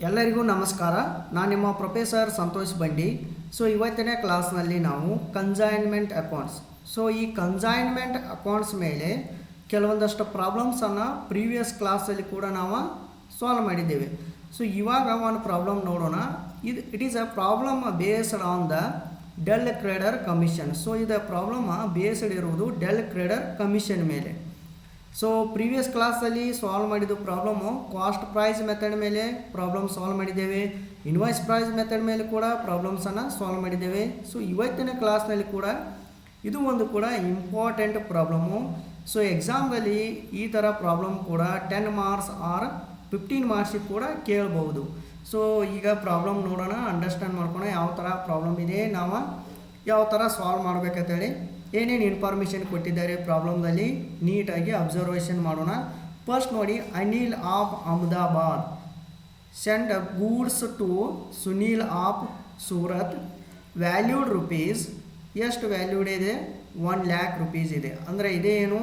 ಎಲ್ಲರಿಗೂ ನಮಸ್ಕಾರ. ನಾನು ನಿಮ್ಮ ಪ್ರೊಫೆಸರ್ ಸಂತೋಷ್ ಬಂಡಿ. ಸೊ, ಇವತ್ತಿನ ಕ್ಲಾಸ್ನಲ್ಲಿ ನಾವು ಕನ್ಸೈನ್ಮೆಂಟ್ ಅಕೌಂಟ್ಸ್ ಸೊ, ಈ ಕನ್ಸೈನ್ಮೆಂಟ್ ಅಕೌಂಟ್ಸ್ ಮೇಲೆ ಕೆಲವೊಂದಷ್ಟು ಪ್ರಾಬ್ಲಮ್ಸನ್ನು ಪ್ರೀವಿಯಸ್ ಕ್ಲಾಸಲ್ಲಿ ಕೂಡ ನಾವು ಸಾಲ್ವ್ ಮಾಡಿದ್ದೇವೆ. ಸೊ, ಇವಾಗ ಒಂದು ಪ್ರಾಬ್ಲಮ್ ನೋಡೋಣ. ಇದು it is a problem based on the del credere commission so, ಇದು ಪ್ರಾಬ್ಲಮ್ ಬೇಸ್ಡ್ ಇರುವುದು ಡೆಲ್ ಕ್ರೇಡರ್ ಕಮಿಷನ್ ಮೇಲೆ. ಸೊ ಪ್ರೀವಿಯಸ್ ಕ್ಲಾಸಲ್ಲಿ ಸಾಲ್ವ್ ಮಾಡಿದ್ದು ಪ್ರಾಬ್ಲಮ್ಮು ಕಾಸ್ಟ್ ಪ್ರೈಸ್ ಮೆಥಡ್ ಮೇಲೆ ಪ್ರಾಬ್ಲಮ್ ಸಾಲ್ವ್ ಮಾಡಿದ್ದೇವೆ. ಇನ್ವಾಯ್ಸ್ ಪ್ರೈಸ್ ಮೆಥಡ್ ಮೇಲೆ ಕೂಡ ಪ್ರಾಬ್ಲಮ್ಸನ್ನು ಸಾಲ್ವ್ ಮಾಡಿದ್ದೇವೆ. ಸೊ ಇವತ್ತಿನ ಕ್ಲಾಸ್ನಲ್ಲಿ ಕೂಡ ಇದು ಒಂದು ಕೂಡ ಇಂಪಾರ್ಟೆಂಟ್ ಪ್ರಾಬ್ಲಮ್ಮು ಸೊ ಎಕ್ಸಾಮ್ದಲ್ಲಿ ಈ ಥರ ಪ್ರಾಬ್ಲಮ್ ಕೂಡ ಟೆನ್ ಮಾರ್ಕ್ಸ್ ಆರ್ ಫಿಫ್ಟೀನ್ ಮಾರ್ಕ್ಸಿಗೆ ಕೂಡ ಕೇಳ್ಬೋದು ಸೊ ಈಗ ಪ್ರಾಬ್ಲಮ್ ನೋಡೋಣ ಅಂಡರ್ಸ್ಟ್ಯಾಂಡ್ ಮಾಡ್ಕೋಣ ಯಾವ ಥರ ಪ್ರಾಬ್ಲಮ್ ಇದೆ. ನಾವು ಯಾವ ಥರ ಸಾಲ್ವ್ ಮಾಡ್ಬೇಕಂತೇಳಿ. ಏನೇನು ಇನ್ಫಾರ್ಮೇಷನ್ ಕೊಟ್ಟಿದ್ದಾರೆ ಪ್ರಾಬ್ಲಮ್ದಲ್ಲಿ ನೀಟಾಗಿ ಅಬ್ಸರ್ವೇಷನ್ ಮಾಡೋಣ. ಫಸ್ಟ್ ನೋಡಿ, Anil of Ahmedabad. Send goods to Sunil of Surat. Valued rupees ಎಷ್ಟು ವ್ಯಾಲ್ಯೂಡ್ ಇದೆ? ಒನ್ ಲ್ಯಾಕ್ ರುಪೀಸ್ ಇದೆ. ಅಂದರೆ ಇದೇನು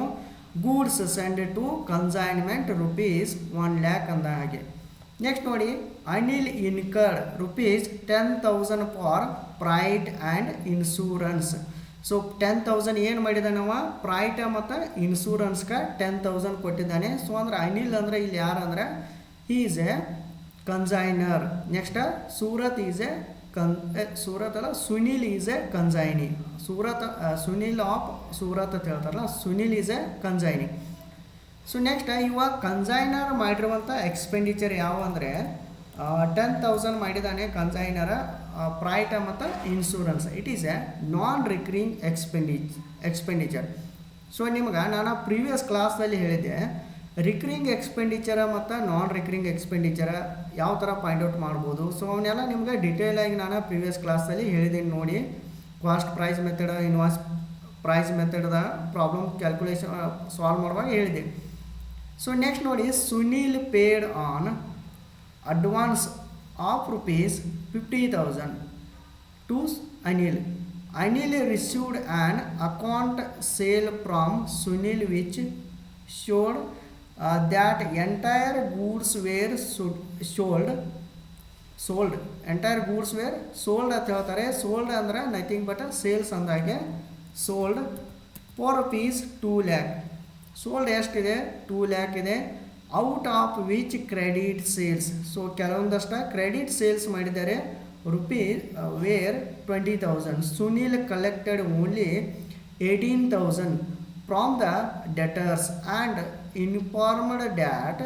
goods send to consignment rupees one lakh ಅಂದ ಹಾಗೆ. ನೆಕ್ಸ್ಟ್ ನೋಡಿ, Anil incurred rupees ten thousand for freight and insurance so ten thousand ಏನು ಮಾಡಿದಾನವ? ಪ್ರೈಟ ಮತ್ತು ಇನ್ಸೂರೆನ್ಸ್ಗೆ ಟೆನ್ ತೌಸಂಡ್ ಕೊಟ್ಟಿದ್ದಾನೆ. ಸೊ ಅಂದ್ರೆ ಅನಿಲ್ ಅಂದರೆ ಇಲ್ಲಿ ಯಾರು ಅಂದರೆ? He is a consignor next Surat is a ಕನ್ ಸೂರತ್ ಅಲ್ಲ, Sunil is a consignee Surat Sunil of Surat ಅಂತ ಹೇಳ್ತಾರಲ್ಲ, Sunil is a consignee so next ಇವಾಗ ಕನ್ಸೈನರ್ ಮಾಡಿರುವಂಥ ಎಕ್ಸ್ಪೆಂಡಿಚರ್ ಯಾವ ಅಂದರೆ? ಟೆನ್ ತೌಸಂಡ್ ಮಾಡಿದ್ದಾನೆ ಕನ್ಸೈನರ ಪ್ರೈಟ ಮತ್ತು insurance it is a non recurring expenditure expenditure so ನಿಮ್ಗೆ ನಾನು ಪ್ರೀವಿಯಸ್ ಕ್ಲಾಸ್ನಲ್ಲಿ ಹೇಳಿದ್ದೆ ರಿಕರಿಂಗ್ ಎಕ್ಸ್ಪೆಂಡಿಚರ ಮತ್ತು ನಾನ್ ರಿಕರಿಂಗ್ ಎಕ್ಸ್ಪೆಂಡಿಚರ ಯಾವ ಥರ ಔಟ್ ಮಾಡ್ಬೋದು? ಸೊ ಅವನ್ನೆಲ್ಲ ನಿಮ್ಗೆ ಡಿಟೇಲಾಗಿ ನಾನು ಪ್ರೀವಿಯಸ್ ಕ್ಲಾಸಲ್ಲಿ ಹೇಳಿದ್ದೀನಿ ನೋಡಿ. Cost price method invoice price ಮೆಥಡ್ದ problem calculation solve ಮಾಡುವಾಗ ಹೇಳಿದೆ. ಸೊ ನೆಕ್ಸ್ಟ್ ನೋಡಿ Sunil paid an advance of rupees fifty thousand to Anil. Anil received an account sale from Sunil which showed that entire goods were should sold entire goods were sold ಅಂತ ಹೇಳ್ತಾರೆ. Sold ಅಂದರೆ nothing but sales ಅಂದಾಗೆ sold for rupees two lakh sold ಎಷ್ಟಿದೆ? Two lakh ಇದೆ. Out of which credit sales? So ಕೆಲವೊಂದಷ್ಟು credit sales ಮಾಡಿದ್ದಾರೆ rupee were twenty thousand. Sunil collected only eighteen thousand from the debtors and informed that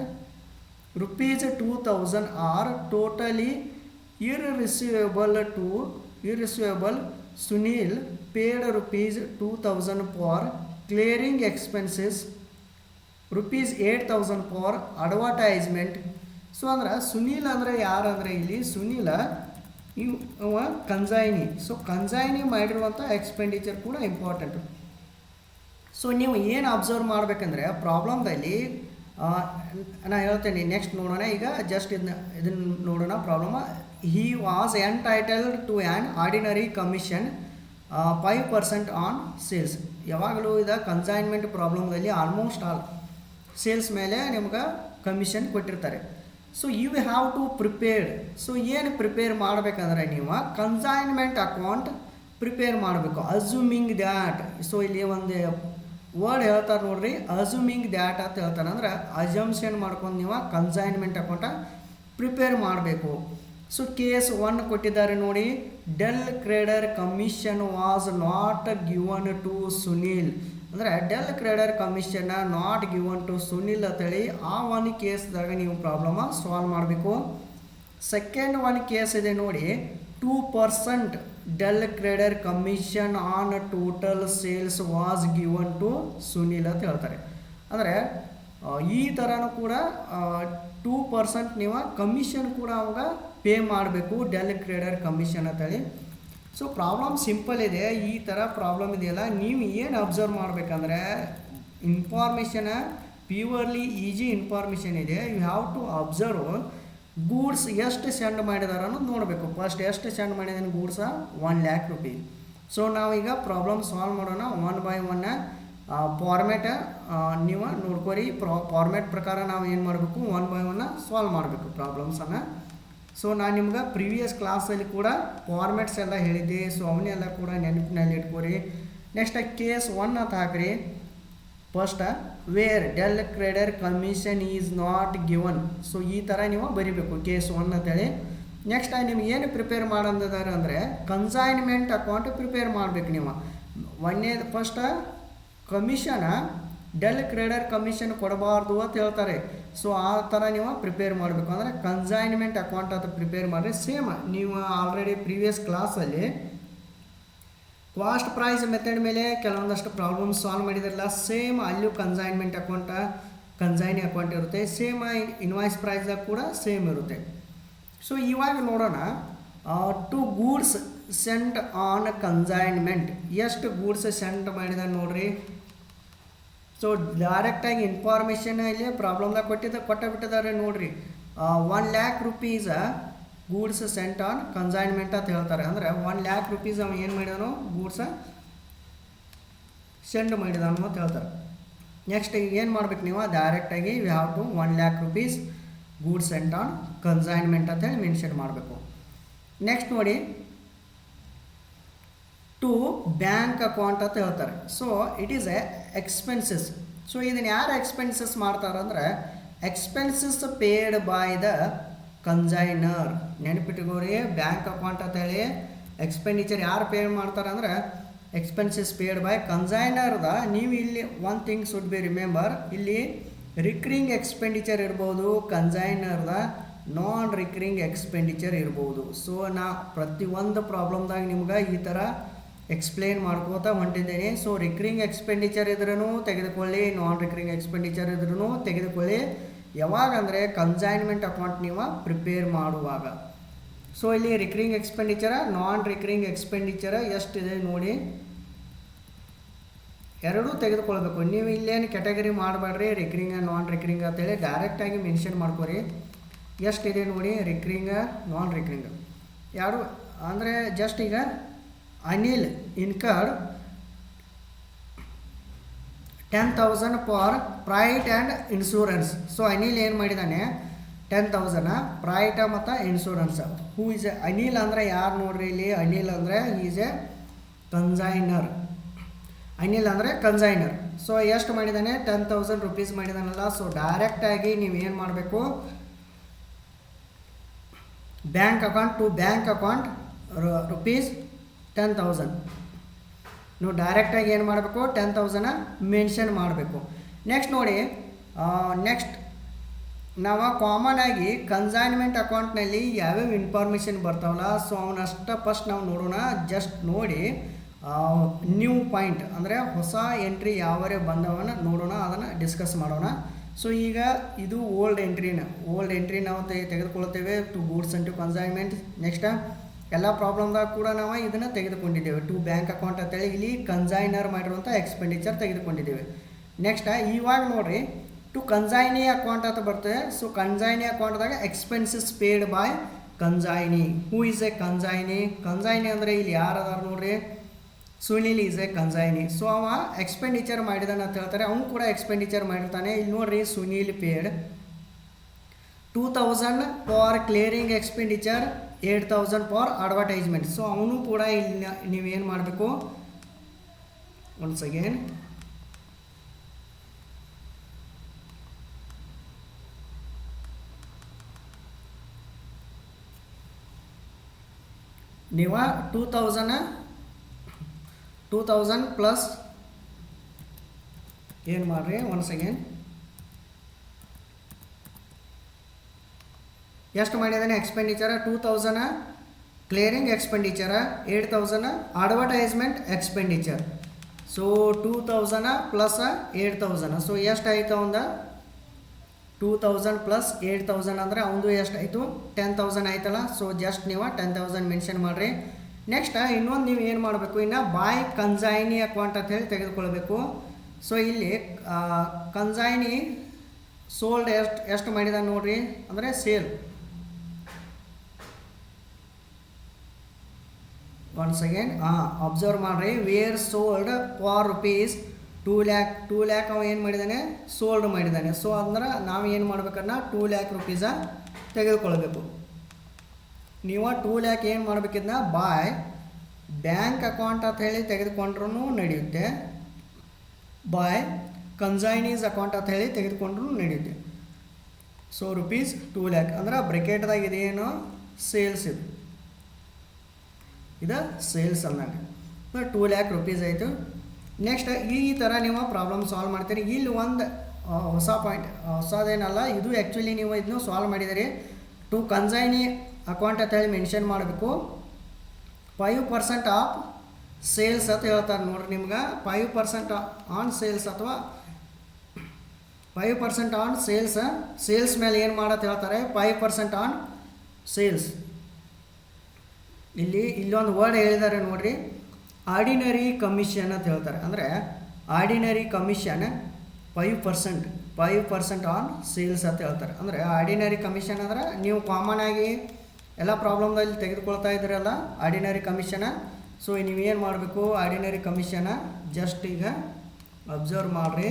rupees 2000 are to irreceivable to irreceivable sunil paid rupees 2000 for clearing expenses rupees 8000 for advertisement so ಅಂದ್ರೆ ಸುನೀಲ್ ಅಂದರೆ ಯಾರು ಅಂದರೆ ಇಲ್ಲಿ ಸುನೀಲ, ಇವ consignee so consignee ಮಾಡಿರುವಂಥ expenditure ಕೂಡ important so ನೀವು ಏನು ಅಬ್ಸರ್ವ್ ಮಾಡಬೇಕಂದ್ರೆ ಪ್ರಾಬ್ಲಮ್ದಲ್ಲಿ ನಾನು ಹೇಳ್ತೇನೆ ನೆಕ್ಸ್ಟ್ ನೋಡೋಣ. ಈಗ ಜಸ್ಟ್ ಇದನ್ನ ಇದನ್ನು ನೋಡೋಣ problem he was entitled to an ordinary commission five percent on sales ಯಾವಾಗಲೂ ಇದು ಕನ್ಸೈನ್ಮೆಂಟ್ ಪ್ರಾಬ್ಲಮ್ದಲ್ಲಿ ಆಲ್ಮೋಸ್ಟ್ ಆಲ್ ಸೇಲ್ಸ್ ಮೇಲೆ ನಿಮ್ಗೆ ಕಮಿಷನ್ ಕೊಟ್ಟಿರ್ತಾರೆ. So you have to prepared so ಏನು ಪ್ರಿಪೇರ್ ಮಾಡಬೇಕಂದ್ರೆ ನೀವು ಕನ್ಸೈನ್ಮೆಂಟ್ ಅಕೌಂಟ್ ಪ್ರಿಪೇರ್ ಮಾಡಬೇಕು. ಅಸ್ಯೂಮಿಂಗ್ ದ್ಯಾಟ್ ಸೊ ಇಲ್ಲಿ ಒಂದು ವರ್ಡ್ ಹೇಳ್ತಾರೆ ನೋಡ್ರಿ. ಅಸ್ಯೂಮಿಂಗ್ ದ್ಯಾಟ್ ಅಂತ ಹೇಳ್ತಾರೆ ಅಂದ್ರೆ ಅಜಂಪ್ಷನ್ ಮಾಡ್ಕೊಂಡು ನೀವು ಕನ್ಸೈನ್ಮೆಂಟ್ ಅಕೌಂಟ ಪ್ರಿಪೇರ್ ಮಾಡಬೇಕು. ಸೊ ಕೇಸ್ ಒನ್ ಕೊಟ್ಟಿದ್ದಾರೆ ನೋಡಿ. Del credere commission was not given to Sunil. ಅಂದರೆ del credere commission not given to Sunil ಅಂತೇಳಿ ಆ ಒನ್ ಕೇಸ್ದಾಗ ನೀವು ಪ್ರಾಬ್ಲಮ ಸಾಲ್ವ್ ಮಾಡಬೇಕು. ಸೆಕೆಂಡ್ ಒನ್ ಕೇಸ್ ಇದೆ ನೋಡಿ. Two percent del credere commission on total sales was given to Sunil ಅಂತ ಹೇಳ್ತಾರೆ. ಅಂದರೆ ಈ ಥರನೂ ಕೂಡ ಟೂ ಪರ್ಸೆಂಟ್ ನೀವು ಕಮಿಷನ್ ಕೂಡ ಅವಾಗ ಪೇ ಮಾಡಬೇಕು ಡೆಲ್ ಕ್ರೇಡರ್ ಕಮಿಷನ್ ಅಂತೇಳಿ. ಸೊ ಪ್ರಾಬ್ಲಮ್ ಸಿಂಪಲ್ ಇದೆ. ಈ ಥರ ಪ್ರಾಬ್ಲಮ್ ಇದೆಯಲ್ಲ. ನೀವು ಏನು ಅಬ್ಸರ್ವ್ ಮಾಡಬೇಕಂದ್ರೆ ಇನ್ಫಾರ್ಮೇಷನ್ ಪ್ಯೂರ್ಲಿ ಈಜಿ ಇನ್ಫಾರ್ಮೇಷನ್ ಇದೆ. You have to observe goods ಎಷ್ಟು ಸೆಂಡ್ ಮಾಡಿದಾರೆ ಅನ್ನೋದು ನೋಡಬೇಕು. ಫಸ್ಟ್ ಎಷ್ಟು ಸೆಂಡ್ ಮಾಡಿದಾನೆ ಗೂಡ್ಸ ಒನ್ ಲ್ಯಾಕ್ ರುಪಿ ಸೊ ನಾವೀಗ ಪ್ರಾಬ್ಲಮ್ ಸಾಲ್ವ್ ಮಾಡೋಣ. ಒನ್ ಬೈ ಒನ್ ಫಾರ್ಮೆಟ್ ನೀವು ನೋಡ್ಕೊರಿ. ಪ್ರಾ ಫಾರ್ಮೆಟ್ ಪ್ರಕಾರ ನಾವು ಏನು ಮಾಡಬೇಕು? ಒನ್ ಬೈ ಒನ್ನ ಸಾಲ್ವ್ ಮಾಡಬೇಕು ಪ್ರಾಬ್ಲಮ್ಸನ್ನು ಸೊ ನಾನು ನಿಮ್ಗೆ ಪ್ರೀವಿಯಸ್ ಕ್ಲಾಸಲ್ಲಿ ಕೂಡ ಫಾರ್ಮೆಟ್ಸ್ ಎಲ್ಲ ಹೇಳಿದ್ದೆ. ಸೊ ಅವನ್ನೆಲ್ಲ ಕೂಡ ನೆನಪಿನಲ್ಲಿ ಇಟ್ಕೋರಿ. ನೆಕ್ಸ್ಟ್ ಕೇಸ್ ಒನ್ ಅಂತ ಹಾಕ್ರಿ. First where del credere commission is not given so ಈ ಥರ ನೀವು ಬರಿಬೇಕು ಕೇಸ್ ಒನ್ ಅಂತೇಳಿ ನೆಕ್ಸ್ಟ್ ನಿಮ್ಗೆ ಏನು ಪ್ರಿಪೇರ್ ಮಾಡಂದಿದ್ದಾರೆ ಅಂದರೆ ಕನ್ಸೈನ್ಮೆಂಟ್ ಅಕೌಂಟ್ ಪ್ರಿಪೇರ್ ಮಾಡಬೇಕು ನೀವು. ಒನ್ನೇದು ಫಸ್ಟ್ ಕಮಿಷನ ಡೆಲ್ ಕ್ರೆಡರ್ ಕಮಿಷನ್ ಕೊಡಬಾರ್ದು ಅಂತ ಹೇಳ್ತಾರೆ. ಸೊ ಆ ಥರ ನೀವು ಪ್ರಿಪೇರ್ ಮಾಡಬೇಕು. ಅಂದರೆ ಕನ್ಸೈನ್ಮೆಂಟ್ ಅಕೌಂಟ್ ಅಂತ ಪ್ರಿಪೇರ್ ಮಾಡಿರಿ. ಸೇಮ್ ನೀವು ಆಲ್ರೆಡಿ ಪ್ರೀವಿಯಸ್ ಕ್ಲಾಸಲ್ಲಿ ಕಾಸ್ಟ್ ಪ್ರೈಸ್ ಮೆಥಡ್ ಮೇಲೆ ಕೆಲವೊಂದಷ್ಟು ಪ್ರಾಬ್ಲಮ್ ಸಾಲ್ವ್ ಮಾಡಿದ್ರಲ್ಲ ಸೇಮ್ ಅಲ್ಲೂ ಕನ್ಸೈನ್ಮೆಂಟ್ ಅಕೌಂಟ ಕನ್ಸೈನ್ ಅಕೌಂಟ್ ಇರುತ್ತೆ. ಸೇಮ್ ಇನ್ವಾಯ್ಸ್ ಪ್ರೈಸ್ದಾಗ ಕೂಡ ಸೇಮ್ ಇರುತ್ತೆ. ಸೊ ಇವಾಗ ನೋಡೋಣ to goods sent on consignment ಎಷ್ಟು ಗೂಡ್ಸ್ ಸೆಂಟ್ ಮಾಡಿದ ನೋಡ್ರಿ? ಸೊ ಡೈರೆಕ್ಟಾಗಿ ಇನ್ಫಾರ್ಮೇಷನ್ ಇಲ್ಲಿ ಪ್ರಾಬ್ಲಮ್ದಾಗ ಕೊಟ್ಟಿದ್ದ ಕೊಟ್ಟ ಬಿಟ್ಟಿದ್ದಾರೆ ನೋಡ್ರಿ one lakh rupees goods sent on consignment ಅಂತ ಹೇಳ್ತಾರೆ. ಅಂದರೆ ಒನ್ ಲ್ಯಾಕ್ ರುಪೀಸ್ ಅವ ಏನು ಮಾಡಿದನು? ಗೂಡ್ಸ ಸೆಂಡ್ ಮಾಡಿದನು ಅಂತ ಹೇಳ್ತಾರೆ. ನೆಕ್ಸ್ಟ್ ಏನು ಮಾಡ್ಬೇಕು ನೀವು? ಡೈರೆಕ್ಟಾಗಿ we have to one lakh rupees goods sent on consignment ಅಂತ ಹೇಳಿ ಮೆನ್ಷನ್ ಮಾಡಬೇಕು. ನೆಕ್ಸ್ಟ್ ನೋಡಿ ಟು ಬ್ಯಾಂಕ್ ಅಕೌಂಟ್ ಅಂತ ಹೇಳ್ತಾರೆ. So it is a expenses so ಇದನ್ನು ಯಾರು ಎಕ್ಸ್ಪೆನ್ಸಸ್ ಮಾಡ್ತಾರಂದ್ರೆ expenses paid by the consignor ನೆನಪಿಟ್ಕೋರಿ bank account ಅಂತ ಹೇಳಿ ಎಕ್ಸ್ಪೆಂಡಿಚರ್ ಯಾರು ಪೇ ಮಾಡ್ತಾರೆ ಅಂದರೆ ಎಕ್ಸ್ಪೆನ್ಸಸ್ ಪೇಡ್ ಬೈ ಕನ್ಸೈನರ್ದ ನೀವು ಇಲ್ಲಿ one thing should be remember ಇಲ್ಲಿ ರಿಕ್ರಿಂಗ್ ಎಕ್ಸ್ಪೆಂಡಿಚರ್ ಇರ್ಬೋದು ಕನ್ಸೈನರ್ದ ನಾನ್ ರಿಕ್ರಿಂಗ್ ಎಕ್ಸ್ಪೆಂಡಿಚರ್ ಇರ್ಬೋದು. ಸೊ ನಾ ಪ್ರತಿಯೊಂದು ಪ್ರಾಬ್ಲಮ್ದಾಗ ನಿಮ್ಗೆ ಈ ಥರ ಎಕ್ಸ್ಪ್ಲೇನ್ ಮಾಡ್ಕೋತಾ ಹೊಂಟಿದ್ದೇನೆ. ಸೊ ರಿಕ್ರಿಂಗ್ ಎಕ್ಸ್ಪೆಂಡಿಚರ್ ಇದ್ರೂ ತೆಗೆದುಕೊಳ್ಳಿ ನಾನ್ ರಿಕ್ರಿಂಗ್ ಎಕ್ಸ್ಪೆಂಡಿಚರ್ ಇದ್ರೂ ತೆಗೆದುಕೊಳ್ಳಿ. ಯಾವಾಗ ಅಂದರೆ ಕನ್ಸೈನ್ಮೆಂಟ್ ಅಕೌಂಟ್ ನೀವು ಪ್ರಿಪೇರ್ ಮಾಡುವಾಗ. ಸೊ ಇಲ್ಲಿ ರಿಕ್ರಿಂಗ್ ಎಕ್ಸ್ಪೆಂಡಿಚರ ನಾನ್ ರಿಕ್ರಿಂಗ್ ಎಕ್ಸ್ಪೆಂಡಿಚರ ಎಷ್ಟಿದೆ ನೋಡಿ. ಎರಡೂ ತೆಗೆದುಕೊಳ್ಬೇಕು. ನೀವು ಇಲ್ಲೇನು ಕ್ಯಾಟಗರಿ ಮಾಡಬೇಡ್ರಿ ರಿಕ್ರಿಂಗ್ ನಾನ್ ರಿಕ್ರಿಂಗ್ ಅಂತೇಳಿ ಡೈರೆಕ್ಟಾಗಿ ಮೆನ್ಷನ್ ಮಾಡ್ಕೊರಿ. ಎಷ್ಟಿದೆ ನೋಡಿ ರಿಕ್ರಿಂಗ ನಾನ್ ರಿಕ್ರಿಂಗ್ ಯಾರು, ಅಂದರೆ ಜಸ್ಟ್ ಈಗ Anil incurred ten thousand for freight and insurance so Anil ಏನು ಮಾಡಿದ್ದಾನೆ ಟೆನ್ ತೌಸಂಡ ಪ್ರೈಟ ಮತ್ತು insurance who is a Anil ಅಂದರೆ ಯಾರು ನೋಡ್ರಿ ಇಲ್ಲಿ? ಅನಿಲ್ ಅಂದರೆ ಈಸ್ ಎ ಕನ್ಸೈನರ್ ಅನಿಲ್ ಅಂದರೆ ಕನ್ಸೈನರ್ ಸೊ ಎಷ್ಟು ಮಾಡಿದ್ದಾನೆ ಟೆನ್ ತೌಸಂಡ್ ರುಪೀಸ್ ಮಾಡಿದಾನಲ್ಲ. ಸೊ ಡೈರೆಕ್ಟಾಗಿ ನೀವು ಏನು ಮಾಡಬೇಕು? Bank account to bank account rupees ten thousand ನೀವು ಡೈರೆಕ್ಟಾಗಿ ಏನು ಮಾಡಬೇಕು? ಟೆನ್ ತೌಸಂಡ ಮೆನ್ಷನ್ ಮಾಡಬೇಕು. ನೆಕ್ಸ್ಟ್ ನೋಡಿ ನೆಕ್ಸ್ಟ್ ನಾವು ಕಾಮನ್ ಆಗಿ ಕನ್ಸೈನ್ಮೆಂಟ್ ಅಕೌಂಟ್ನಲ್ಲಿ ಯಾವ್ಯಾವ ಇನ್ಫಾರ್ಮೇಷನ್ ಬರ್ತಾವಲ್ಲ ಸೊ ಅವನಷ್ಟ ಫಸ್ಟ್ ನಾವು ನೋಡೋಣ. ಜಸ್ಟ್ ನೋಡಿ ನ್ಯೂ ಪಾಯಿಂಟ್ ಅಂದರೆ ಹೊಸ ಎಂಟ್ರಿ ಯಾವರೇ ಬಂದವನ್ನ ನೋಡೋಣ, ಅದನ್ನು ಡಿಸ್ಕಸ್ ಮಾಡೋಣ. ಸೊ ಈಗ ಇದು ಓಲ್ಡ್ ಎಂಟ್ರಿನ ಓಲ್ಡ್ ಎಂಟ್ರಿ ನಾವು ತೆಗೆ ತೆಗೆದುಕೊಳ್ತೇವೆ to goods and to consignment next ಎಲ್ಲ ಪ್ರಾಬ್ಲಮ್ದಾಗ ಕೂಡ ನಾವು ಇದನ್ನು ತೆಗೆದುಕೊಂಡಿದ್ದೇವೆ. ಟು ಬ್ಯಾಂಕ್ ಅಕೌಂಟ್ ಅಂತೇಳಿ ಇಲ್ಲಿ ಕನ್ಸೈನರ್ ಮಾಡಿರುವಂಥ ಎಕ್ಸ್ಪೆಂಡಿಚರ್ ತೆಗೆದುಕೊಂಡಿದ್ದೇವೆ. ನೆಕ್ಸ್ಟ್ ಇವಾಗ ನೋಡಿರಿ ಟು ಕನ್ಸೈನಿ ಅಕೌಂಟ್ ಅಂತ ಬರ್ತದೆ. So consignee ಅಕೌಂಟ್ದಾಗ expenses paid by consignee who is a consignee consignee ಅಂದರೆ ಇಲ್ಲಿ ಯಾರು ಅದಾರ ನೋಡ್ರಿ? Sunil is a consignee so ಅವ ಎಕ್ಸ್ಪೆಂಡಿಚರ್ ಮಾಡಿದಾನೆ ಅಂತ ಹೇಳ್ತಾರೆ. ಅವನು ಕೂಡ ಎಕ್ಸ್ಪೆಂಡಿಚರ್ ಮಾಡಿರ್ತಾನೆ. ಇಲ್ಲಿ ನೋಡ್ರಿ, Sunil paid two thousand for clearing expenditure eight thousand for advertisement so ಅವನು ಕೂಡ ಇಲ್ಲಿ ನೀವೇನು ಮಾಡಬೇಕು? ಒನ್ಸ್ ಅಗೇನ್ ನೀವು two thousand two thousand plus ಏನು ಮಾಡಿರಿ? ಒನ್ ಸೆಕೆಂಡ್ ಎಷ್ಟು ಮಾಡಿದ್ದಾನೆ expenditure two thousand clearing expenditure eight thousand advertisement expenditure so two thousand plus eight thousand so ಎಷ್ಟು ಆಯಿತು ಅವಂದ? Two thousand plus eight thousand ಅಂದರೆ ಅವಂದು ಎಷ್ಟು ಆಯಿತು? ಟೆನ್ ತೌಸಂಡ್ ಆಯ್ತಲ್ಲ? ಸೊ ಜಸ್ಟ್ ನೀವು ಟೆನ್ ತೌಸಂಡ್ ಮೆನ್ಷನ್ ಮಾಡಿರಿ. ನೆಕ್ಸ್ಟ್ ಇನ್ನೊಂದು ನೀವು ಏನು ಮಾಡಬೇಕು? ಇನ್ನು ಬಾಯ್ ಕನ್ಸೈನಿ ಅಕೌಂಟ್ ಅಂತ ಹೇಳಿ ತೆಗೆದುಕೊಳ್ಬೇಕು. ಸೊ ಇಲ್ಲಿ ಕನ್ಸೈನಿ ಸೋಲ್ಡ್ ಎಷ್ಟು ಎಷ್ಟು ಮಾಡಿದ ನೋಡ್ರಿ? ಅಂದರೆ ಸೇಲ್ ಒನ್ಸ್ ಅಗೇನ್ ಅಬ್ಸರ್ವ್ ಮಾಡಿರಿ. Were sold for rupees two lakh two lakh ಅವ ಏನು ಮಾಡಿದ್ದಾನೆ? ಸೋಲ್ಡ್ ಮಾಡಿದ್ದಾನೆ. ಸೊ ಅಂದ್ರೆ ನಾವು ಏನು ಮಾಡ್ಬೇಕನ್ನ ಟೂ ಲ್ಯಾಕ್ ರುಪೀಸ ತೆಗೆದುಕೊಳ್ಬೇಕು. ನೀವು ಟೂ ಲ್ಯಾಕ್ ಏನು ಮಾಡ್ಬೇಕಿದ್ನ? ಬಾಯ್ ಬ್ಯಾಂಕ್ ಅಕೌಂಟ್ ಅಂತ ಹೇಳಿ ತೆಗೆದುಕೊಂಡ್ರೂ ನಡೆಯುತ್ತೆ. ಬಾಯ್ ಕನ್ಸೈನೀಸ್ ಅಕೌಂಟ್ ಅಂತ ಹೇಳಿ ತೆಗೆದುಕೊಂಡ್ರೂ ನಡೆಯುತ್ತೆ. ಸೊ ರುಪೀಸ್ ಟೂ ಲ್ಯಾಕ್ ಅಂದ್ರೆ ಬ್ರೆಕೆಟ್ದಾಗ ಇದೇನು? ಸೇಲ್ಸ್ ಇದು. ಇದು ಸೇಲ್ಸ್ ಅಂದಂಗೆ. ಟೂ ಲ್ಯಾಕ್ ರುಪೀಸ್ ಆಯಿತು ನೆಕ್ಸ್ಟ್ ಈ ಥರ ನೀವು ಪ್ರಾಬ್ಲಮ್ ಸಾಲ್ವ್ ಮಾಡ್ತೀರಿ. ಇಲ್ಲಿ ಒಂದು ಹೊಸ ಪಾಯಿಂಟ್ ಹೊಸದೇನಲ್ಲ, ಇದು ಆ್ಯಕ್ಚುಲಿ ನೀವು ಇದನ್ನು ಸಾಲ್ವ್ ಮಾಡಿದಿರಿ. ಟು ಕನ್ಸೈನಿ ಅಕೌಂಟ್ ಅಂತ ಹೇಳಿ ಮೆನ್ಷನ್ ಮಾಡಬೇಕು. ಫೈವ್ ಪರ್ಸೆಂಟ್ ಆಫ್ ಸೇಲ್ಸ್ ಅಂತ ಹೇಳ್ತಾರೆ ನೋಡ್ರಿ ನಿಮ್ಗೆ. ಫೈವ್ ಪರ್ಸೆಂಟ್ ಆನ್ ಸೇಲ್ಸ್ ಅಥವಾ five percent on sales sales ಮೇಲೆ ಏನು ಮಾಡತ್ತೆ ಹೇಳ್ತಾರೆ? ಫೈವ್ ಪರ್ಸೆಂಟ್ ಆನ್ ಸೇಲ್ಸ್ ಇಲ್ಲಿ ಇಲ್ಲೊಂದು ವರ್ಡ್ ಹೇಳಿದ್ದಾರೆ ನೋಡ್ರಿ. ಆರ್ಡಿನರಿ ಕಮಿಷನ್ ಅಂತ ಹೇಳ್ತಾರೆ. ಅಂದರೆ ordinary commission five percent five percent on sales ಅಂತ ಹೇಳ್ತಾರೆ. ಅಂದರೆ ಆರ್ಡಿನರಿ ಕಮಿಷನ್ ಅಂದ್ರೆ ನೀವು ಕಾಮನ್ ಆಗಿ ಎಲ್ಲ ಪ್ರಾಬ್ಲಮ್ದಲ್ಲಿ ತೆಗೆದುಕೊಳ್ತಾ ಇದ್ದೀರಲ್ಲ ಆರ್ಡಿನರಿ ಕಮಿಷನ ಸೊ ನೀವೇನು ಮಾಡಬೇಕು? ಆರ್ಡಿನರಿ ಕಮಿಷನ ಜಸ್ಟ್ ಈಗ ಅಬ್ಸರ್ವ್ ಮಾಡಿರಿ.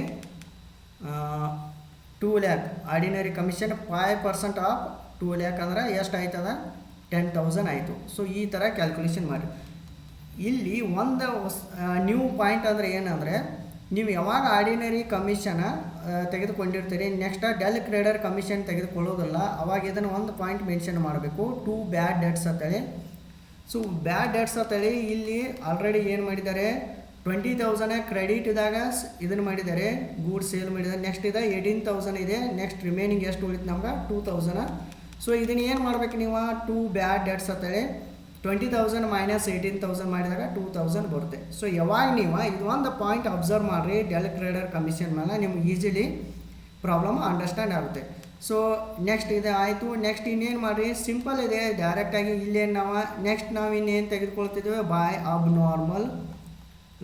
Two lakh ordinary commission five percent of two lakh ಅಂದ್ರೆ ಎಷ್ಟು ಆಯ್ತದ? ಟೆನ್ ತೌಸಂಡ್ ಆಯಿತು. ಸೊ ಈ ಥರ ಕ್ಯಾಲ್ಕುಲೇಷನ್ ಮಾಡಿ. ಇಲ್ಲಿ ಒಂದು ನ್ಯೂ ಪಾಯಿಂಟ್ ಅಂದರೆ ಏನಂದರೆ, ನೀವು ಯಾವಾಗ ಆರ್ಡಿನರಿ ಕಮಿಷನ ತೆಗೆದುಕೊಂಡಿರ್ತೀರಿ ನೆಕ್ಸ್ಟ್ ಡೆಲ್ ಕ್ರೇಡರ್ ಕಮಿಷನ್ ತೆಗೆದುಕೊಳ್ಳೋದಲ್ಲ, ಅವಾಗ ಇದನ್ನು ಒಂದು ಪಾಯಿಂಟ್ ಮೆನ್ಷನ್ ಮಾಡಬೇಕು ಟೂ ಬ್ಯಾಡ್ ಡೆಟ್ಸ್ ಅಂತೇಳಿ. ಸೊ ಬ್ಯಾಡ್ ಡೆಟ್ಸ್ ಅಂತೇಳಿ ಇಲ್ಲಿ ಆಲ್ರೆಡಿ ಏನು ಮಾಡಿದ್ದಾರೆ ಟ್ವೆಂಟಿ ಕ್ರೆಡಿಟ್ ಇದಾಗ ಇದನ್ನು ಮಾಡಿದ್ದಾರೆ ಗೂಡ್ ಸೇಲ್ ಮಾಡಿದ್ದಾರೆ ನೆಕ್ಸ್ಟ್ ಇದೆ ಏಯ್ಟೀನ್ ತೌಸಂಡ್ ಇದೆ ನೆಕ್ಸ್ಟ್ ರಿಮೈನಿಂಗ್ ಎಷ್ಟು ಉಳಿತು ನಮ್ಗೆ ಟೂ ತೌಸಂಡ್ ಸೊ ಇದನ್ನು ಏನು ಮಾಡ್ಬೇಕು ನೀವು? ಟೂ ಬ್ಯಾಡ್ ಡೆಟ್ಸ್ ಅಂತೇಳಿ twenty thousand minus eighteen thousand ಮಾಡಿದಾಗ ಟೂ ತೌಸಂಡ್ ಬರುತ್ತೆ. ಸೊ ಯಾವಾಗ ನೀವು ಇದು ಒಂದು ಪಾಯಿಂಟ್ ಅಬ್ಸರ್ವ್ ಮಾಡಿರಿ ಡೆಲ್ ಟ್ರೇಡರ್ ಕಮಿಷನ್ ಮೇಲೆ ನಿಮ್ಗೆ ಈಸಿಲಿ ಪ್ರಾಬ್ಲಮ್ ಅಂಡರ್ಸ್ಟ್ಯಾಂಡ್ ಆಗುತ್ತೆ. ಸೊ ನೆಕ್ಸ್ಟ್ ಇದು, ಆಯಿತು. ನೆಕ್ಸ್ಟ್ ಇನ್ನೇನು ಮಾಡಿರಿ? ಸಿಂಪಲ್ ಇದೆ. ಡೈರೆಕ್ಟಾಗಿ ಇಲ್ಲೇನು ನಾವು? ನೆಕ್ಸ್ಟ್ ನಾವು ಇನ್ನೇನು ತೆಗೆದುಕೊಳ್ತಿದ್ದೇವೆ? ಬಾಯ್ ಅಬ್ ನಾರ್ಮಲ್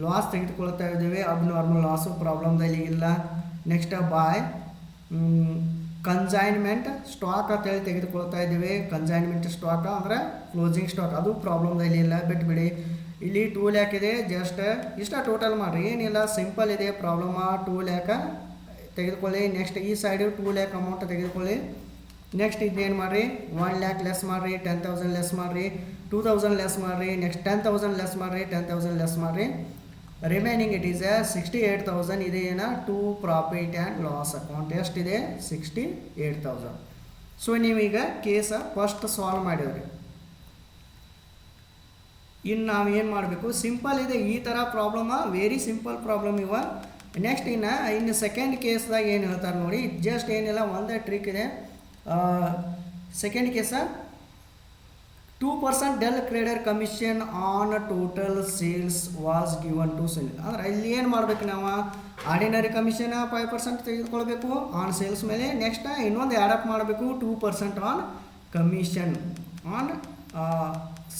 ಲಾಸ್ ತೆಗೆದುಕೊಳ್ತಾ ಇದ್ದೇವೆ. ಅಬ್ ನಾರ್ಮಲ್ ಲಾಸು ಪ್ರಾಬ್ಲಮ್ದಲ್ಲಿ ಇಲ್ಲ. ನೆಕ್ಸ್ಟ್ ಬಾಯ್ ಕನ್ಸೈನ್ಮೆಂಟ್ ಸ್ಟಾಕ್ ಅಂತ ಹೇಳಿ ತೆಗೆದುಕೊಳ್ತಾ ಇದ್ದೀವಿ. ಕನ್ಸೈನ್ಮೆಂಟ್ ಸ್ಟಾಕ್ ಅಂದರೆ ಕ್ಲೋಸಿಂಗ್ ಸ್ಟಾಕ್ ಅದು ಪ್ರಾಬ್ಲಮ್ ಇಲ್ಲ ಬಿಟ್ಬಿಡಿ. ಇಲ್ಲಿ ಟೂ ಲ್ಯಾಕ್ ಇದೆ? ಜಸ್ಟ್ ಇಷ್ಟ ಟೋಟಲ್ ಮಾಡಿರಿ. ಏನಿಲ್ಲ ಸಿಂಪಲ್ ಇದೆ ಪ್ರಾಬ್ಲಮ ಟೂ ಲ್ಯಾಕ ತೆಗೆದುಕೊಳ್ಳಿ. ನೆಕ್ಸ್ಟ್ ಈ ಸೈಡು ಟೂ ಲ್ಯಾಕ್ ಅಮೌಂಟ್ ತೆಗೆದುಕೊಳ್ಳಿ? ನೆಕ್ಸ್ಟ್ ಇದೇನು ಮಾಡಿರಿ? ಒನ್ ಲ್ಯಾಕ್ ಲೆಸ್ ಮಾಡಿರಿ ಟೆನ್ ತೌಸಂಡ್ ಲೆಸ್ ಮಾಡಿರಿ ಟೂ ತೌಸಂಡ್ ಲೆಸ್ ಮಾಡಿರಿ ನೆಕ್ಸ್ಟ್ ಟೆನ್ ತೌಸಂಡ್ ಲೆಸ್ ಮಾಡಿರಿ ಟೆನ್ ತೌಸಂಡ್ ಲೆಸ್ ಮಾಡಿರಿ. Remaining it is sixty eight thousand ಇದೆ ಏನ? To profit and loss account ಎಷ್ಟಿದೆ? ಸಿಕ್ಸ್ಟಿ ಏಯ್ಟ್ ತೌಸಂಡ್ ಸೊ ನೀವೀಗ ಕೇಸ ಫಸ್ಟ್ ಸಾಲ್ವ್ ಮಾಡಿದ್ರಿ ಇನ್ನು ನಾವು ಏನು ಮಾಡಬೇಕು? ಸಿಂಪಲ್ ಇದೆ. ಈ ಥರ ಪ್ರಾಬ್ಲಮ ವೆರಿ ಸಿಂಪಲ್ ಪ್ರಾಬ್ಲಮ್ ಇವ. ನೆಕ್ಸ್ಟ್ ಇನ್ನು ಇನ್ನು ಸೆಕೆಂಡ್ ಕೇಸ್ದಾಗ ಏನು ಹೇಳ್ತಾರೆ ನೋಡಿ? ಜಸ್ಟ್ ಏನಿಲ್ಲ, ಒಂದೇ ಟ್ರಿಕ್ ಇದೆ. Second case two percent del credere commission on total sales was given to sale ಅಂದ್ರೆ ಇಲ್ಲಿ ಏನು ಮಾಡ್ಬೇಕು ನಾವು? ಆರ್ಡಿನರಿ ಕಮಿಷನ್ ಫೈವ್ ಪರ್ಸೆಂಟ್ ತೆಗೆದುಕೊಳ್ಬೇಕು ಆನ್ ಸೇಲ್ಸ್ ಮೇಲೆ. ನೆಕ್ಸ್ಟ್ ಇನ್ನೊಂದು ಆ್ಯಡಪ್ ಮಾಡಬೇಕು two percent on commission on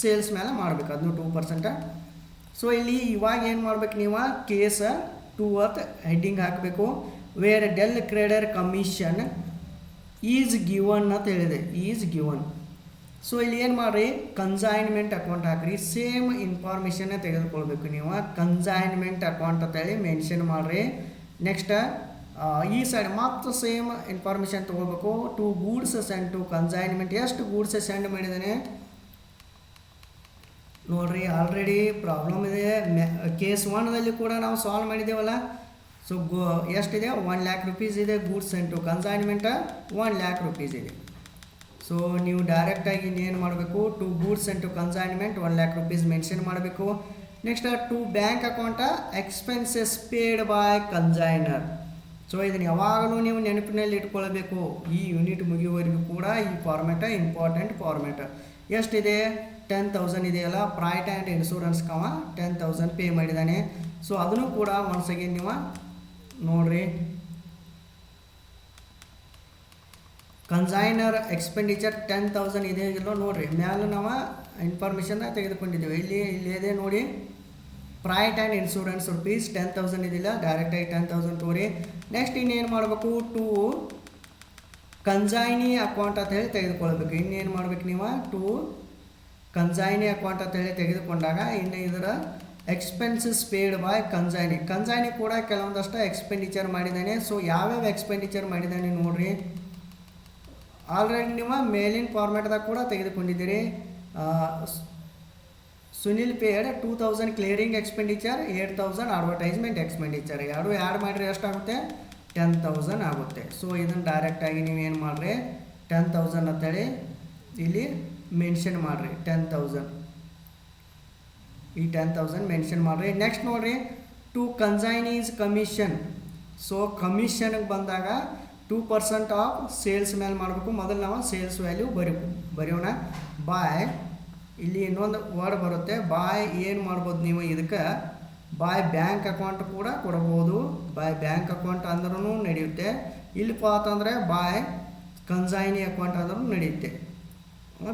sales ಮೇಲೆ ಮಾಡಬೇಕು. ಅದನ್ನು ಟೂ ಪರ್ಸೆಂಟ್ ಸೊ ಇಲ್ಲಿ ಇವಾಗ ಏನು ಮಾಡ್ಬೇಕು ನೀವು? ಕೇಸ್ ಟೂ ಅತ್ ಹೆಡ್ಡಿಂಗ್ ಹಾಕಬೇಕು where del credere commission is given ಅಂತ ಹೇಳಿದೆ. ಈಸ್ ಗಿವನ್ ಸೊ ಇಲ್ಲಿ ಏನು ಮಾಡಿರಿ? ಕನ್ಸೈನ್ಮೆಂಟ್ ಅಕೌಂಟ್ ಹಾಕ್ರಿ. ಸೇಮ್ ಇನ್ಫಾರ್ಮೇಷನ್ನೇ ತೆಗೆದುಕೊಳ್ಬೇಕು ನೀವು. ಕನ್ಸೈನ್ಮೆಂಟ್ ಅಕೌಂಟ್ ಅಂತ ಹೇಳಿ ಮೆನ್ಷನ್ ಮಾಡಿರಿ. ನೆಕ್ಸ್ಟ್ ಈ ಸೈಡ್ ಮತ್ತು ಸೇಮ್ ಇನ್ಫಾರ್ಮೇಷನ್ ತೊಗೊಳ್ಬೇಕು to goods send to consignment ಎಷ್ಟು ಗೂಡ್ಸ್ ಸೆಂಡ್ ಮಾಡಿದ್ದಾನೆ? ನೋಡ್ರಿ ಆಲ್ರೆಡಿ ಪ್ರಾಬ್ಲಮ್ ಇದೆ. ಕೇಸ್ ಒನ್ದಲ್ಲಿ ಕೂಡ ನಾವು ಸಾಲ್ವ್ ಮಾಡಿದ್ದೇವಲ್ಲ. ಸೊ ಗೋ, ಎಷ್ಟಿದೆ? ಒನ್ ಲ್ಯಾಕ್ ರುಪೀಸ್ ಇದೆ. Goods send to consignment one lakh rupees ಇದೆ. ಸೊ ನೀವು ಡೈರೆಕ್ಟಾಗಿ ಇನ್ನೇನು ಮಾಡಬೇಕು? To goods and to consignment one lakh rupees mention ಮಾಡಬೇಕು. Next to bank account expenses paid by consignor so ಇದನ್ನು ಯಾವಾಗಲೂ ನೀವು ನೆನಪಿನಲ್ಲಿ ಇಟ್ಕೊಳ್ಬೇಕು. ಈ ಯೂನಿಟ್ ಮುಗಿಯುವವರೆಗೂ ಕೂಡ ಈ ಫಾರ್ಮೆಟ ಇಂಪಾರ್ಟೆಂಟ್ ಫಾರ್ಮೆಟ್ ಎಷ್ಟಿದೆ? ಟೆನ್ ತೌಸಂಡ್ ಇದೆಯಲ್ಲ ಪ್ರೈಟ್ ಆ್ಯಂಡ್ ಇನ್ಶೂರೆನ್ಸ್ ಕವ ಟೆನ್ ತೌಸಂಡ್ ಪೇ ಮಾಡಿದ್ದಾನೆ ಸೊ ಅದನ್ನು ಕೂಡ ಒನ್ಸ್ ಅಗೇನ್ ನೀವು ನೋಡ್ರಿ. ಕನ್ಸೈನರ್ ಎಕ್ಸ್ಪೆಂಡಿಚರ್ ಟೆನ್ ತೌಸಂಡ್ ಇದೆ ಇಲ್ಲೋ ನೋಡ್ರಿ. ಮ್ಯಾಲೆ ನಾವು ಇನ್ಫಾರ್ಮೇಷನ್ನ ತೆಗೆದುಕೊಂಡಿದ್ದೇವೆ. ಇಲ್ಲಿ ಇಲ್ಲಿ ಇದೆ ನೋಡಿ. Freight and insurance rupees ten thousand ಇದಿಲ್ಲ ಡೈರೆಕ್ಟಾಗಿ ಟೆನ್ ತೌಸಂಡ್ ತೋರಿ. ನೆಕ್ಸ್ಟ್ ಇನ್ನೇನು ಮಾಡಬೇಕು? ಟು ಕನ್ಸೈನಿ ಅಕೌಂಟ್ ಅಂತ ಹೇಳಿ ತೆಗೆದುಕೊಳ್ಬೇಕು. ಇನ್ನೇನು ಮಾಡ್ಬೇಕು ನೀವು? ಟು ಕನ್ಸೈನಿ ಅಕೌಂಟ್ ಅಂತ ಹೇಳಿ ತೆಗೆದುಕೊಂಡಾಗ ಇನ್ನು ಇದರ expenses paid by consignee consignee ಕೂಡ ಕೆಲವೊಂದಷ್ಟು ಎಕ್ಸ್ಪೆಂಡಿಚರ್ ಮಾಡಿದ್ದಾನೆ. ಸೊ ಯಾವ್ಯಾವ ಎಕ್ಸ್ಪೆಂಡಿಚರ್ ಮಾಡಿದ್ದಾನೆ ನೋಡ್ರಿ. ಆಲ್ರೆಡಿ ನೀವು ಮೇಲಿನ ಫಾರ್ಮ್ಯಾಟ್ದಾಗ ಕೂಡ ತೆಗೆದುಕೊಂಡಿದ್ದೀರಿ. Sunil paid two thousand clearing expenditure eight thousand advertisement expenditure ಎರಡು ಆ್ಯಡ್ ಮಾಡಿರಿ ಎಷ್ಟಾಗುತ್ತೆ ಟೆನ್ ತೌಸಂಡ್ ಆಗುತ್ತೆ. ಸೊ ಇದನ್ನು ಡೈರೆಕ್ಟಾಗಿ ನೀವು ಏನು ಮಾಡಿರಿ? ಟೆನ್ ತೌಸಂಡ್ ಅಂತೇಳಿ ಇಲ್ಲಿ ಮೆನ್ಷನ್ ಮಾಡಿರಿ. ಟೆನ್ ತೌಸಂಡ್ ಈ ಟೆನ್ ತೌಸಂಡ್ ಮೆನ್ಷನ್ ಮಾಡಿರಿ. ನೆಕ್ಸ್ಟ್ ನೋಡಿರಿ. ಟು ಕನ್ಸೈನೀಸ್ ಕಮಿಷನ್ ಸೊ ಕಮಿಷನ್ಗೆ ಬಂದಾಗ ಟೂ ಪರ್ಸೆಂಟ್ ಆಫ್ ಸೇಲ್ಸ್ ಮೇಲೆ ಮಾಡಬೇಕು. ಮೊದಲು ನಾವು ಸೇಲ್ಸ್ ವ್ಯಾಲ್ಯೂ ಬರಿ ಬರೆಯೋಣ. ಬಾಯ್ ಇಲ್ಲಿ ಇನ್ನೊಂದು ವರ್ಡ್ ಬರುತ್ತೆ. ಬಾಯ್ ಏನು ಮಾಡ್ಬೋದು ನೀವು? ಇದಕ್ಕೆ ಬಾಯ್ ಬ್ಯಾಂಕ್ ಅಕೌಂಟ್ ಕೂಡ ಕೊಡ್ಬೋದು. ಬಾಯ್ ಬ್ಯಾಂಕ್ ಅಕೌಂಟ್ ಅಂದ್ರೂ ನಡೆಯುತ್ತೆ. ಇಲ್ಲಪ್ಪ ಅಂತಂದರೆ ಬಾಯ್ ಕನ್ಸೈನಿ ಅಕೌಂಟ್ ಅಂದ್ರೂ ನಡೆಯುತ್ತೆ.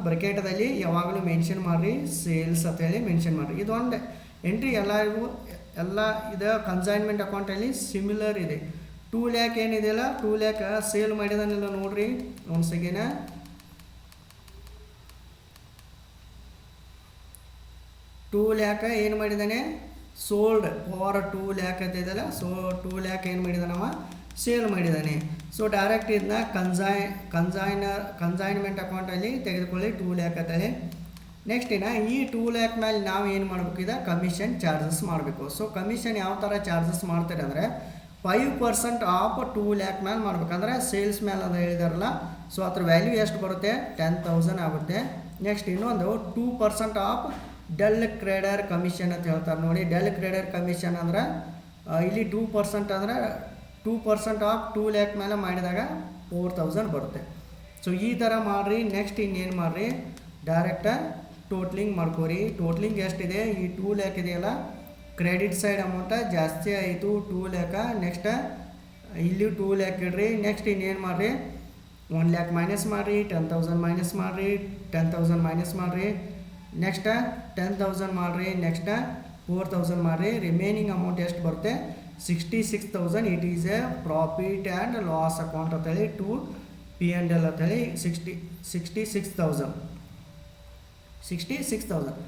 ಬ್ರಕೆಟದಲ್ಲಿ ಯಾವಾಗಲೂ ಮೆನ್ಷನ್ ಮಾಡಿರಿ. ಸೇಲ್ಸ್ ಅಂತ ಹೇಳಿ ಮೆನ್ಷನ್ ಮಾಡಿರಿ. ಇದೊಂದು ಎಂಟ್ರಿ ಎಲ್ಲರಿಗೂ ಎಲ್ಲ ಇದು ಕನ್ಸೈನ್ಮೆಂಟ್ ಅಕೌಂಟಲ್ಲಿ ಸಿಮಿಲರ್ ಇದೆ. ಟೂ ಲ್ಯಾಕ್ ಏನಿದೆಯಲ್ಲ, ಟೂ ಲ್ಯಾಕ್ ಸೇಲ್ ಮಾಡಿದಾನಿಲ್ಲ ನೋಡ್ರಿ, ಒಂದು ಸೆಕೆಂಡ. ಟೂ ಲ್ಯಾಕ್ ಏನು ಮಾಡಿದ್ದಾನೆ ಸೋಲ್ಡ್ ಫಾರ್ ಟೂ ಲ್ಯಾಕ್ ಅಂತ ಇದೆಯಲ್ಲ ಸೊ ಟೂ ಲ್ಯಾಕ್ ಏನು ಮಾಡಿದಾನವ? ಸೇಲ್ ಮಾಡಿದ್ದಾನೆ ಸೊ ಡೈರೆಕ್ಟ್ ಇದನ್ನ ಕನ್ಸೈ ಕನ್ಸೈನರ್ ಕನ್ಸೈನ್ಮೆಂಟ್ ಅಕೌಂಟಲ್ಲಿ ತೆಗೆದುಕೊಳ್ಳಿ ಟೂ ಲ್ಯಾಕ್ ಅಂತೇಳಿ. ನೆಕ್ಸ್ಟ್ ಇನ್ನು ಈ ಟೂ ಲ್ಯಾಕ್ ಮೇಲೆ ನಾವು ಏನು ಮಾಡಬೇಕು? ಕಮಿಷನ್ ಚಾರ್ಜಸ್ ಮಾಡಬೇಕು. ಸೊ ಕಮಿಷನ್ ಯಾವ ಥರ ಚಾರ್ಜಸ್ ಮಾಡ್ತಾರೆ ಅಂದರೆ five percent of two lakh ಮೇಲೆ ಮಾಡ್ಬೇಕಂದ್ರೆ ಸೇಲ್ಸ್ ಮೇಲೆ ಅಂತ ಹೇಳಿದಾರಲ್ಲ ಸೊ ಅದ್ರ ವ್ಯಾಲ್ಯೂ ಎಷ್ಟು ಬರುತ್ತೆ? ಟೆನ್ ತೌಸಂಡ್ ಆಗುತ್ತೆ. ನೆಕ್ಸ್ಟ್ ಇನ್ನೊಂದು two percent of del credere commission ಅಂತ ಹೇಳ್ತಾರೆ ನೋಡಿ. ಡೆಲ್ ಕ್ರೇಡರ್ ಕಮಿಷನ್ ಅಂದ್ರೆ ಇಲ್ಲಿ ಟೂ ಪರ್ಸೆಂಟ್ ಅಂದರೆ two percent of two lakh ಮೇಲೆ ಮಾಡಿದಾಗ ಫೋರ್ ತೌಸಂಡ್ ಬರುತ್ತೆ. ಸೊ ಈ ಥರ ಮಾಡಿರಿ. ನೆಕ್ಸ್ಟ್ ಇನ್ನೇನು ಮಾಡಿರಿ? Direct totalling ಮಾಡ್ಕೋರಿ. ಟೋಟ್ಲಿಂಗ್ ಎಷ್ಟಿದೆ? ಈ ಟೂ ಲ್ಯಾಕ್ ಇದೆಯಲ್ಲ ಕ್ರೆಡಿಟ್ ಸೈಡ್ ಅಮೌಂಟ ಜಾಸ್ತಿ ಆಯಿತು ಟೂ ಲ್ಯಾಕ ನೆಕ್ಸ್ಟ್ ಇಲ್ಲಿ ಟೂ ಲ್ಯಾಕ್ ಇಡ್ರಿ. ನೆಕ್ಸ್ಟ್ ಇನ್ನೇನು ಮಾಡಿರಿ? ಒನ್ ಲ್ಯಾಕ್ ಮೈನಸ್ ಮಾಡಿರಿ ಟೆನ್ ತೌಸಂಡ್ ಮೈನಸ್ ಮಾಡಿರಿ ಟೆನ್ ತೌಸಂಡ್ ಮೈನಸ್ ಮಾಡಿರಿ. ನೆಕ್ಸ್ಟ್ ಟೆನ್ ತೌಸಂಡ್ ಮಾಡಿರಿ. ನೆಕ್ಸ್ಟ್ ಫೋರ್ ತೌಸಂಡ್ ಮಾಡಿರಿ. ರಿಮೈನಿಂಗ್ ಅಮೌಂಟ್ ಎಷ್ಟು ಬರುತ್ತೆ? Sixty six thousand it is a profit and loss account ಅಂತೇಳಿ ಟು ಪಿ ಆ್ಯಂಡ್ ಎಲ್ ಅಂತೇಳಿ sixty sixty six thousand sixty six thousand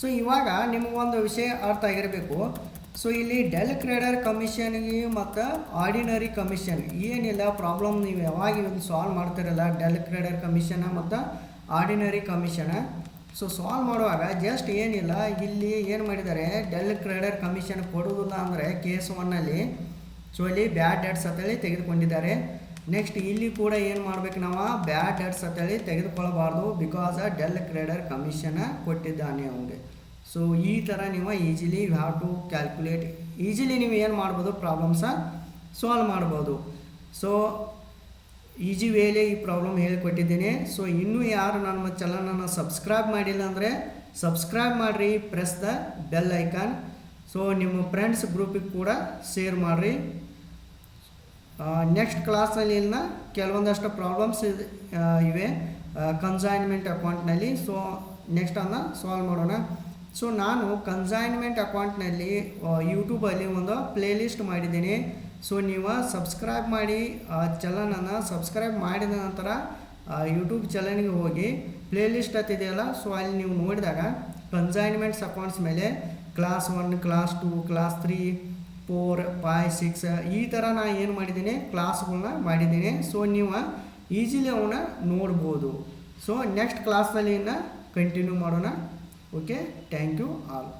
so ಇವಾಗ ನಿಮಗೊಂದು ವಿಷಯ ಅರ್ಥ ಆಗಿರಬೇಕು. ಸೊ ಇಲ್ಲಿ ಡೆಲ್ ಕ್ರೆಡರ್ ಕಮಿಷನ್ಗೆ ಮತ್ತು ಆರ್ಡಿನರಿ ಕಮಿಷನ್ ಏನಿಲ್ಲ ಪ್ರಾಬ್ಲಮ್ ನೀವು ಯಾವಾಗ ಇವಾಗ ಸಾಲ್ವ್ ಮಾಡ್ತಿರಲ್ಲ ಡೆಲ್ ಕ್ರೆಡರ್ ಕಮಿಷನ ಮತ್ತು ಆರ್ಡಿನರಿ ಕಮಿಷನ ಸೊ ಸಾಲ್ವ್ ಮಾಡುವಾಗ ಜಸ್ಟ್ ಏನಿಲ್ಲ, ಇಲ್ಲಿ ಏನು ಮಾಡಿದ್ದಾರೆ ಡೆಲ್ ಕ್ರೆಡರ್ ಕಮಿಷನ್ ಕೊಡುವುದಿಲ್ಲ ಅಂದರೆ ಕೇಸ್ ಒನ್ನಲ್ಲಿ ಸೊ ಇಲ್ಲಿ ಬ್ಯಾಡ್ ಡೆಟ್ಸ್ ಅಂತೇಳಿ ತೆಗೆದುಕೊಂಡಿದ್ದಾರೆ. ನೆಕ್ಸ್ಟ್ ಇಲ್ಲಿ ಕೂಡ ಏನು ಮಾಡ್ಬೇಕು ನಾವು? ಬ್ಯಾಟ್ ಅಟ್ಸ್ ಅಂತೇಳಿ ತೆಗೆದುಕೊಳ್ಳಬಾರ್ದು ಬಿಕಾಸ್ ಡೆಲ್ ಕ್ರೇಡರ್ ಕಮಿಷನ್ ಕೊಟ್ಟಿದ್ದಾನೆ ಅವನಿಗೆ. ಸೊ ಈ ಥರ ನೀವು easily you have to calculate easily ನೀವು ಏನು ಮಾಡ್ಬೋದು? ಪ್ರಾಬ್ಲಮ್ಸ ಸಾಲ್ವ್ ಮಾಡ್ಬೋದು. ಸೊ ಈಜಿ ವೇಲೆ ಈ ಪ್ರಾಬ್ಲಮ್ ಹೇಳಿಕೊಟ್ಟಿದ್ದೀನಿ. ಸೊ ಇನ್ನೂ ಯಾರು ನನ್ನ ಚಾನಲನ್ನು ಸಬ್ಸ್ಕ್ರೈಬ್ ಮಾಡಿಲ್ಲ ಅಂದರೆ ಸಬ್ಸ್ಕ್ರೈಬ್ ಮಾಡಿರಿ press the bell icon so ನಿಮ್ಮ ಫ್ರೆಂಡ್ಸ್ ಗ್ರೂಪಿಗೆ ಕೂಡ ಶೇರ್ ಮಾಡಿರಿ. ನೆಕ್ಸ್ಟ್ ಕ್ಲಾಸಲ್ಲಿ ಕೆಲವೊಂದಷ್ಟು ಪ್ರಾಬ್ಲಮ್ಸ್ ಇವೆ. ಕನ್ಸೈನ್ಮೆಂಟ್ ಅಕೌಂಟ್ನಲ್ಲಿ ಸೊ ನೆಕ್ಸ್ಟ್ ಅನ್ನ ಸಾಲ್ವ್ ಮಾಡೋಣ. ಸೊ ನಾನು ಕನ್ಸೈನ್ಮೆಂಟ್ ಅಕೌಂಟ್ನಲ್ಲಿ ಯೂಟ್ಯೂಬಲ್ಲಿ ಒಂದು ಪ್ಲೇಲಿಸ್ಟ್ ಮಾಡಿದ್ದೀನಿ. ಸೊ ನೀವು ಸಬ್ಸ್ಕ್ರೈಬ್ ಮಾಡಿ, ಆ ಚಲನನ್ನು ಸಬ್ಸ್ಕ್ರೈಬ್ ಮಾಡಿದ ನಂತರ ಯೂಟ್ಯೂಬ್ ಚಲನಿಗೆ ಹೋಗಿ ಪ್ಲೇಲಿಸ್ಟ್ ಹತ್ತಿದೆಯಲ್ಲ ಸೊ ಅಲ್ಲಿ ನೀವು ನೋಡಿದಾಗ ಕನ್ಸೈನ್ಮೆಂಟ್ಸ್ ಅಕೌಂಟ್ಸ್ ಮೇಲೆ class one class two class three four five six ಈ ಥರ ನಾನು ಏನು ಮಾಡಿದ್ದೀನಿ? ಕ್ಲಾಸ್ಗಳನ್ನ ಮಾಡಿದ್ದೀನಿ. ಸೊ ನೀವು ಈಸಿಲಿ ಅವನ್ನ ನೋಡ್ಬೋದು. ಸೊ ನೆಕ್ಸ್ಟ್ ಕ್ಲಾಸ್ನಲ್ಲಿ ಇನ್ನು ಕಂಟಿನ್ಯೂ ಮಾಡೋಣ. Okay thank you all